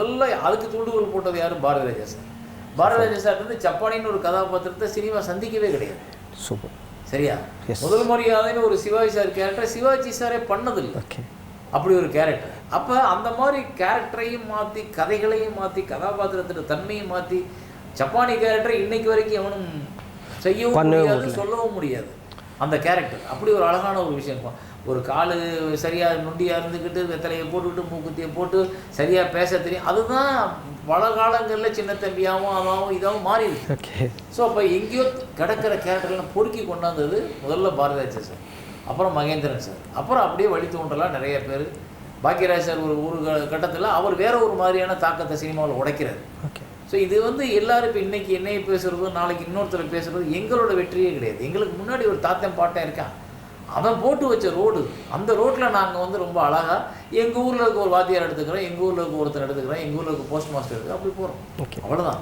முதல்ல அதுக்கு தூண்டுகோல் போட்டது யாரும் பாரதி ராஜா சார். பாரதி ராஜா சார் வந்து சப்பானின்னு ஒரு கதாபாத்திரத்தை சினிமா சந்திக்கவே கிடையாது. சூப்பர். சரியா. முதல் மரியாதைன்னு ஒரு சிவாஜி சார் கேரக்டர் சிவாஜி சாரே பண்ணதில்லை. அப்படி ஒரு கேரக்டர் அப்போ அந்த மாதிரி கேரக்டரையும் மாற்றி கதைகளையும் மாற்றி கதாபாத்திரத்தோட தன்மையும் மாற்றி ஜப்பானி கேரக்டரை இன்னைக்கு வரைக்கும் எவனும் செய்யவும் முடியாது சொல்லவும் முடியாது. அந்த கேரக்டர் அப்படி ஒரு அழகான ஒரு விஷயம் ஒரு காலு சரியாக நொண்டியாக இருந்துக்கிட்டு வெத்தலையை போட்டுக்கிட்டு மூக்குத்தியை போட்டு சரியாக பேச தெரியும். அதுதான் பல காலங்களில் சின்ன தம்பியாகவும் அதாவும் இதாகவும் மாறிடுது ஓகே ஸோ அப்போ எங்கேயோ கிடக்கிற கேரக்டர்லாம் பொறுக்கி கொண்டாந்தது முதல்ல பாரதிராஜா சார். அப்புறம் மகேந்திரன் சார். அப்புறம் அப்படியே வழி தோன்றலாம் நிறைய பேர். பாக்கியராஜ் சார் ஒரு ஒரு கட்டத்தில் அவர் வேற ஒரு மாதிரியான தாக்கத்தை சினிமாவில் உடைக்கிறார். ஸோ இது வந்து எல்லாரும் இப்போ இன்னைக்கு என்னைய பேசுகிறதும் நாளைக்கு இன்னொருத்தர் பேசுகிறதும் எங்களோட வெற்றியே கிடையாது. எங்களுக்கு முன்னாடி ஒரு தாத்தன் பாட்டன் இருக்கான் அவன் போட்டு வச்ச ரோடு. அந்த ரோட்டில் நாங்கள் வந்து ரொம்ப அழகாக எங்கள் ஊரில் இருக்க ஒரு வாத்தியார் எடுத்துக்கிறோம் எங்கள் ஊரில் இருக்க ஒருத்தர் எடுத்துக்கிறோம் எங்கள் ஊரில் இருக்க போஸ்ட் மாஸ்டர் எடுத்துக்கிறோம் அப்படி போகிறோம் ஓகே அவ்வளோதான்